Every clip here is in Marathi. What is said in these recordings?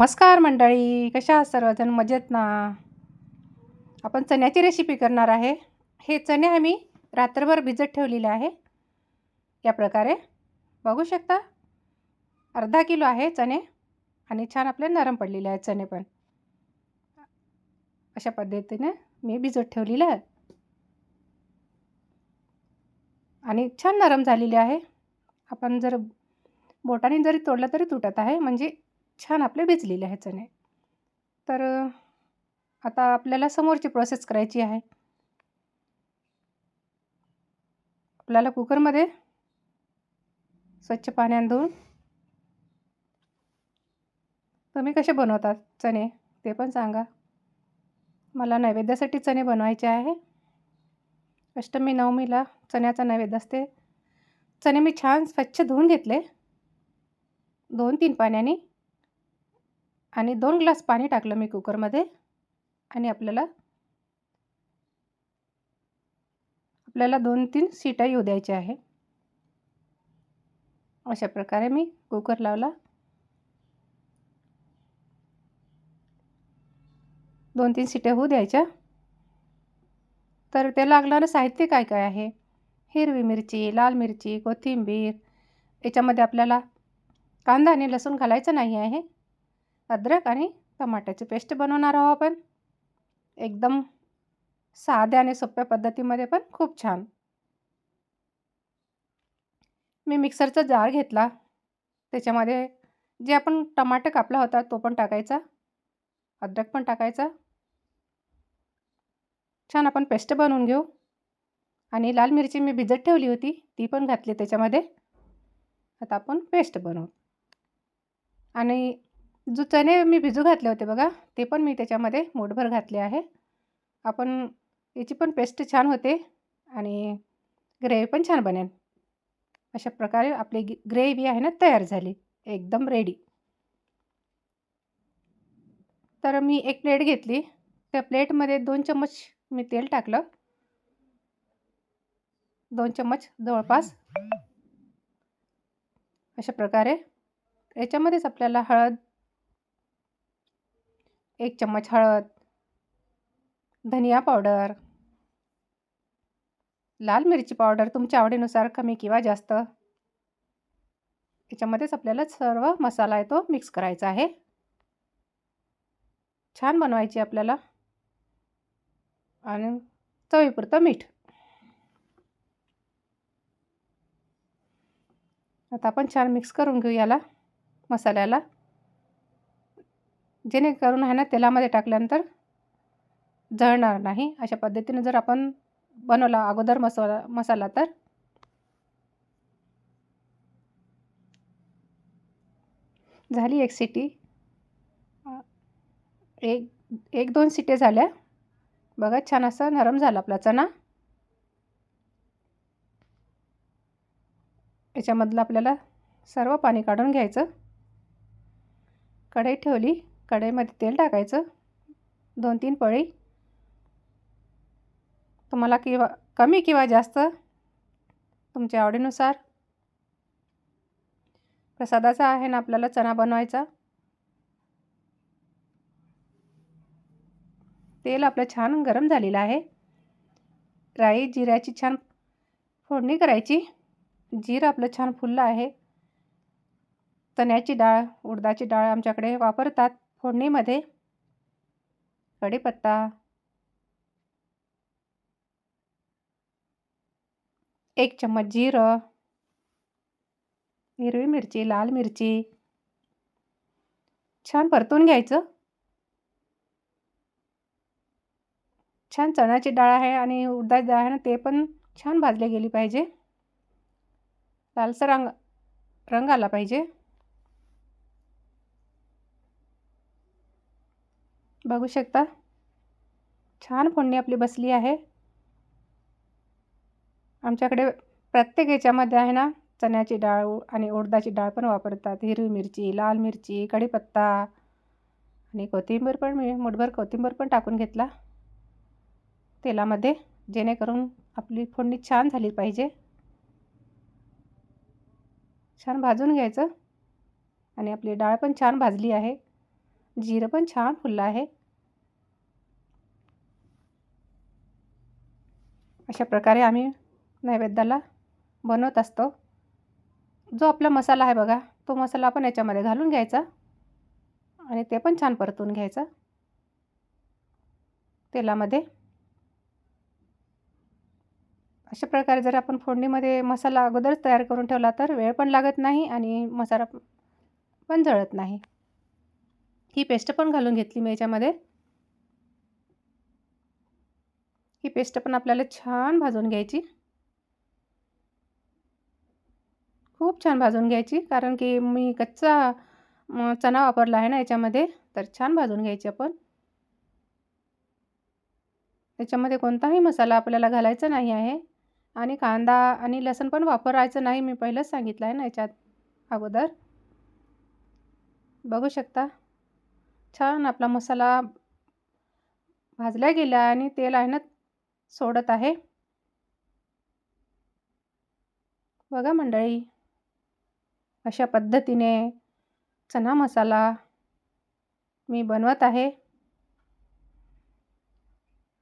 नमस्कार मंडळी कशा आहात सर्वजण? मजेत ना? आपण चण्याची रेसिपी करणार आहे. हे चणे आम्ही रात्रभर भिजत ठेवलेले आहे. या प्रकारे. बघू शकता अर्धा किलो आहे चणे आणि छान आपले नरम पडलेले आहेत चणे पण. अशा पद्धतीने मी भिजत ठेवलेलं आहे. आणि छान नरम झालेले आहे. आपण जर बोटाने जरी तोडलं तरी तुटत आहे. म्हणजे छान आपले भिजलेले आहे चणे तर आता आपल्याला समोरची प्रोसेस करायची आहे. आपल्याला कुकरमध्ये स्वच्छ पाण्याने धुवून तुम्ही कसे बनवतात चणे ते पण सांगा. मला नैवेद्यासाठी चणे बनवायचे आहे. अष्टमी नवमीला चण्याचा नैवेद्य असते. चणे मी छान स्वच्छ धुवून घेतले. दोन तीन पाण्याने आणि दोन ग्लास पाणी टाकलं मी कुकरमध्ये. आणि आपल्याला आपल्याला दोन तीन सीटा येऊ द्यायच्या आहे. अशा प्रकारे मी कुकर लावला. दोन तीन सिट्या होऊ द्यायच्या. तर ते लागणारं साहित्य काय काय आहे? हिरवी मिरची लाल मिरची कोथिंबीर. याच्यामध्ये आपल्याला कांदा आणि लसूण घालायचं नाही आहे. अद्रक आणि टमाट्याची पेस्ट बनवणार आहोत आपण. एकदम साध्या आणि सोप्या पद्धतीमध्ये पण खूप छान. मी मिक्सरचा जार घेतला. त्याच्यामध्ये जे आपण टमाटर कापला होता तो पण टाकायचा. अद्रक पण टाकायचा. छान आपण पेस्ट बनवून घेऊ. आणि लाल मिरची मी भिजत ठेवली होती ती पण घातली त्याच्यामध्ये. आता आपण पेस्ट बनवू. आणि जो चणे मी भिजू घातले होते बघा ते पण मी त्याच्यामध्ये मोठभर घातले आहे. आपण याची पण पेस्ट छान होते आणि ग्रेव्ही पण छान बनेल. अशा प्रकारे आपली ग्रेव्ही आहे ना तयार झाली. एकदम रेडी तर मी एक प्लेट घेतली. त्या प्लेटमध्ये दोन चम्मच मी तेल टाकलं. दोन चम्मच जवळपास. अशा प्रकारे याच्यामध्येच आपल्याला हळद एक चम्मच हळद धनिया पावडर लाल मिरची पावडर तुमच्या आवडीनुसार कमी किंवा जास्त. याच्यामध्येच आपल्याला सर्व मसाला आहे तो मिक्स करायचा आहे. छान बनवायची आपल्याला. आणि चवीपुरतं मीठ. आता आपण छान मिक्स करून घेऊ याला मसाल्याला. जेणेकरून आहे ना तेलामध्ये टाकल्यानंतर जळणार नाही. अशा पद्धतीने जर आपण बनवला अगोदर मसाला मसाला तर. झाली एक सिटी. एक एक दोन सिटे झाल्या. बघा छान असा नरम झाला आपला चणा. याच्यामधलं आपल्याला सर्व पाणी काढून घ्यायचं. कढई ठेवली. कढईमध्ये तेल टाकायचं. दोन तीन पळी. तुम्हाला किंवा कमी किंवा जास्त तुमच्या आवडीनुसार. प्रसादाचा आहे ना आपल्याला चणा बनवायचा. तेल आपलं छान गरम झालेलं आहे. राई जिऱ्याची छान फोडणी करायची. जीर आपलं छान फुललं आहे. चण्याची डाळ उडदाची डाळ आमच्याकडे वापरतात. फोडणीमध्ये कढीपत्ता एक चम्मच जिरं हिरवी मिरची लाल मिरची छान परतून घ्यायचं. छान चण्याची डाळ आहे आणि उडदाची डाळ आहे ना ते पण छान भाजले गेली पाहिजे. लालसर रंग रंग आला पाहिजे. बघू शकता. छान फोडणी आपली बसली आहे. आमच्याकडे प्रत्येक याच्यामध्ये आहे ना चण्याची डाळ आणि उडदाची डाळ पण वापरतात. हिरवी मिरची लाल मिरची कढीपत्ता आणि कोथिंबीर पण मी मुठभर कोथिंबीर पण टाकून घेतला. तेलामध्ये जेणेकरून आपली फोडणी छान झाली पाहिजे. छान भाजून घ्यायचं आणि आपली डाळ पण छान भाजली आहे. जिरं पण छान फुललं आहे. अशा प्रकारे आम्ही नैवेद्याला बनवत असतो. जो आपला मसाला आहे बघा तो मसाला आपण याच्यामध्ये घालून घ्यायचा आणि ते पण छान परतून घ्यायचं. तेलामध्ये. अशा प्रकारे जर आपण फोडणीमध्ये मसाला अगोदरच तयार करून ठेवला तर वेळ पण लागत नाही आणि मसाला पण जळत नाही. ही पेस्ट पण घालून घेतली मी याच्यामध्ये. ही पेस्ट पण आपल्याला छान भाजून घ्यायची. खूप छान भाजून घ्यायची कारण की मी कच्चा चणा वापरला आहे ना याच्यामध्ये तर छान भाजून घ्यायची आपण. याच्यामध्ये कोणताही मसाला आपल्याला घालायचा नाही आहे. आणि कांदा आणि लसण पण वापरायचं नाही मी पहिलंच सांगितलं आहे ना याच्यात अगोदर. बघू शकता. छान आपला मसाला भाजला गेला आणि तेल आहे ना सोडत आहे. बघा मंडळी अशा पद्धतीने चना मसाला मी बनवत आहे.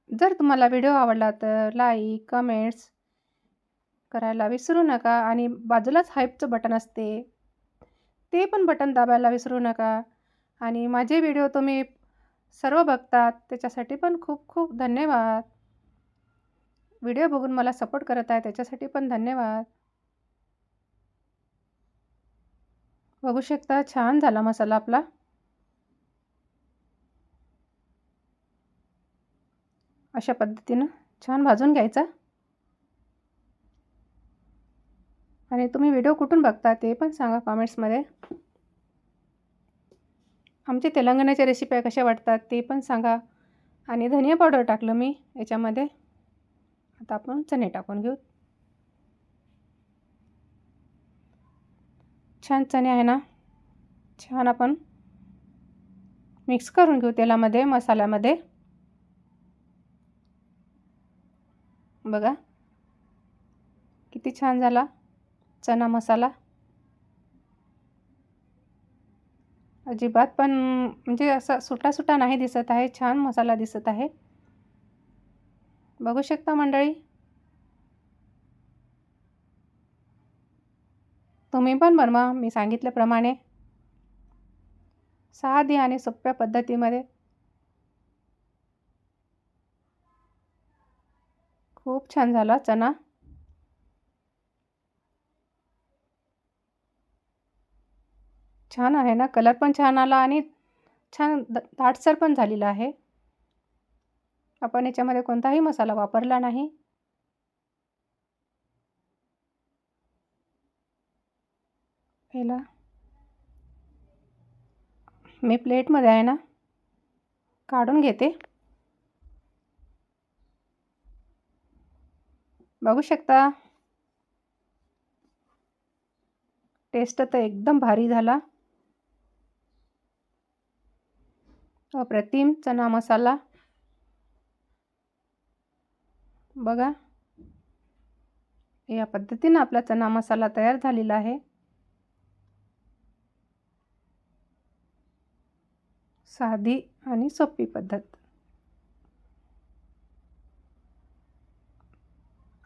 जर तुम्हाला व्हिडिओ आवडला तर लाईक कमेंट्स करायला विसरू नका आणि बाजूलाच हाईपचं बटन असते ते पण बटन दाबायला विसरू नका. आणि माझे व्हिडिओ तुम्ही सर्व बघतात त्याच्यासाठी पण खूप खूप धन्यवाद. व्हिडिओ बघून मला सपोर्ट करत आहे त्याच्यासाठी पण धन्यवाद. बघू शकता छान झाला मसाला आपला. अशा पद्धतीनं छान भाजून घ्यायचा. आणि तुम्ही व्हिडिओ कुठून बघता ते पण सांगा कॉमेंट्समध्ये. आमचे तेलंगणाच्या रेसिप्या कशा वाटतात ते पण सांगा. आणि धनिया पावडर टाकलं मी याच्यामध्ये. आता आपण चणे टाकून घेऊ. छान चणे आहे ना. छान आपण मिक्स करून घेऊ तेलामध्ये मसाल्यामध्ये. बघा. किती छान झाला चना मसाला. अजिबात पण म्हणजे असा सुटा सुटा नाही दिसत आहे. छान मसाला दिसत आहे. बघू शकता मंडळी. तुम्ही पण बनवा मी सांगितल्याप्रमाणे. साधी आणि सोप्या पद्धतीमध्ये. खूप छान झाला चना छान आहे ना? कलर पण छान आला आणि छान दाटसर पण झालेला आहे. आपण याच्यामध्ये कोणताही मसाला वापरला नाही. पहिला. मी प्लेटमध्ये आहे ना? काढून घेते. बघू शकता. टेस्ट तर एकदम भारी झाला. अप्रतिम चना मसाला. बघा. या पद्धतीनं आपला चना मसाला तयार झालेला आहे. साधी आणि सोपी पद्धत.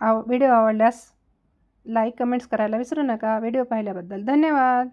आव व्हिडिओ आवडल्यास लाईक कमेंट्स करायला विसरू नका. व्हिडिओ पाहिल्याबद्दल धन्यवाद.